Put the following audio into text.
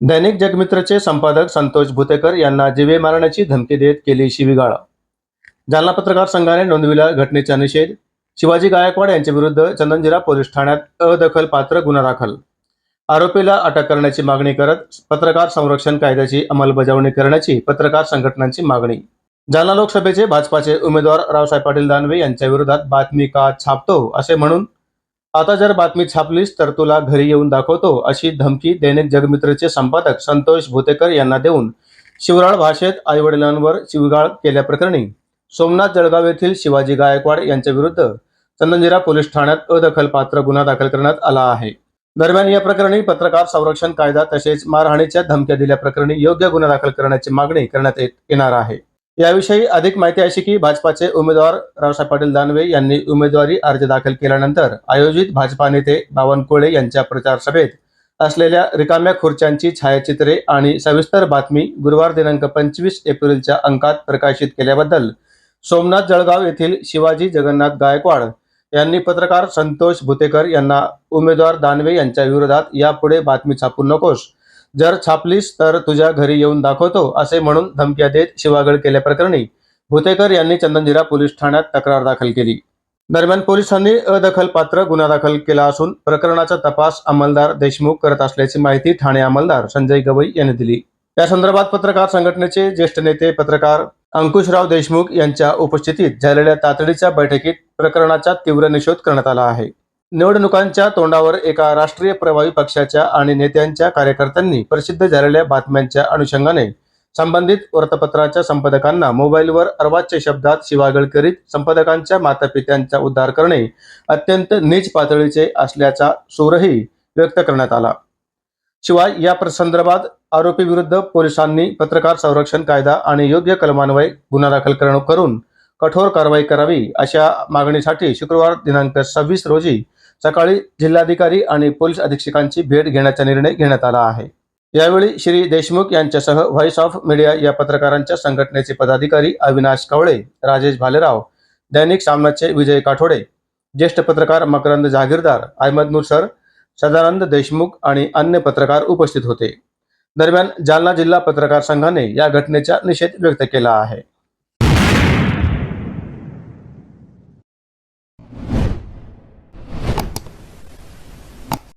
दैनिक जगमित्रचे संपादक संतोष भुतेकर यांना जीवे मारण्याची धमकी देत केली शिवीगाळ. जालना पत्रकार संघाने नोंदविला घटनेचा निषेध. शिवाजी गायकवाड यांच्या विरुद्ध चंदनजिरा पोलीस ठाण्यात अदखल पात्र गुन्हा दाखल. आरोपीला अटक करण्याची मागणी करत पत्रकार संरक्षण कायद्याची अंमलबजावणी करण्याची पत्रकार संघटनांची मागणी. जालना लोकसभेचे भाजपाचे उमेदवार रावसाहेब पाटील दानवे यांच्या विरोधात बातमी का छापतो असे म्हणून आता जर बातमी छापलीस तर तुला घरी येऊन दाखवतो अशी धमकी दैनिक जगमित्रचे संपादक संतोष भुतेकर यांना देऊन शिवराळ भाषेत आईवडिलांवर शिवगाळ केल्याप्रकरणी सोमनाथ जळगाव येथील शिवाजी गायकवाड यांच्या विरुद्ध चंदनजिरा पोलीस ठाण्यात अदखलपात्र गुन्हा दाखल करण्यात आला आहे. दरम्यान या प्रकरणी पत्रकार संरक्षण कायदा तसेच मारहाणीच्या धमक्या दिल्याप्रकरणी योग्य गुन्हा दाखल करण्याची मागणी करण्यात येत येणार आहे. याविषयी अधिक माहिती अशी की भाजपाचे उमेदवार रावसाहेब पाटील दानवे यांनी उमेदवारी अर्ज दाखल केल्यानंतर आयोजित भाजपा नेते बावनकुळे यांच्या प्रचार सभेत असलेल्या रिकाम्या खुर्च्यांची छायाचित्रे आणि सविस्तर बातमी गुरुवार दिनांक पंचवीस एप्रिलच्या अंकात प्रकाशित केल्याबद्दल सोमनाथ जळगाव येथील शिवाजी जगन्नाथ गायकवाड यांनी पत्रकार संतोष भुतेकर यांना उमेदवार दानवे यांच्या विरोधात यापुढे बातमी छापू नकोस जर छापलीस तर तुझ्या घरी येऊन दाखवतो असे म्हणून धमक्या देत शिवागळ केल्याप्रकरणी भुतेकर यांनी चंदनजिरा पोलीस ठाण्यात तक्रार दाखल केली. दरम्यान पोलिसांनी अदखलपात्र गुन्हा दाखल केला असून प्रकरणाचा तपास अंमलदार देशमुख करत असल्याची माहिती ठाणे अंमलदार संजय गवई यांनी दिली. या संदर्भात पत्रकार संघटनेचे ज्येष्ठ नेते पत्रकार अंकुशराव देशमुख यांच्या उपस्थितीत झालेल्या तातडीच्या बैठकीत प्रकरणाचा तीव्र निषेध करण्यात आला आहे. निवडणुकांच्या तोंडावर एका राष्ट्रीय प्रभावी पक्षाच्या आणि नेत्यांच्या कार्यकर्त्यांनी प्रसिद्ध झालेल्या बातम्यांच्या अनुषंगाने संबंधित वृत्तपत्राच्या संपादकांना मोबाईलवर अर्वाच्य शब्दात शिवागळ करीत संपादकांच्या मातापित्यांचा उद्धार करणे अत्यंत नीच पातळीचे असल्याचा सूरही व्यक्त करण्यात आला. शिवाय या संदर्भात आरोपी विरुद्ध पोलिसांनी पत्रकार संरक्षण कायदा आणि योग्य कलमान्वये गुन्हा दाखल करून कठोर कारवाई करावी अशा मागणीसाठी शुक्रवार दिनांक सव्वीस रोजी सकाळी जिल्हाधिकारी आणि पोलीस अधीक्षकांची भेट घेण्याचा निर्णय घेण्यात आला आहे. यावेळी श्री देशमुख यांच्यासह व्हॉइस ऑफ मीडिया या पत्रकारांच्या संघटनेचे पदाधिकारी अविनाश कवळे राजेश भालेराव दैनिक सामनाचे विजय काठोडे ज्येष्ठ पत्रकार मकरंद जहागीरदार अहमद नुसर सदानंद देशमुख आणि अन्य पत्रकार उपस्थित होते. दरम्यान जालना जिल्हा पत्रकार संघाने या घटनेचा निषेध व्यक्त केला आहे.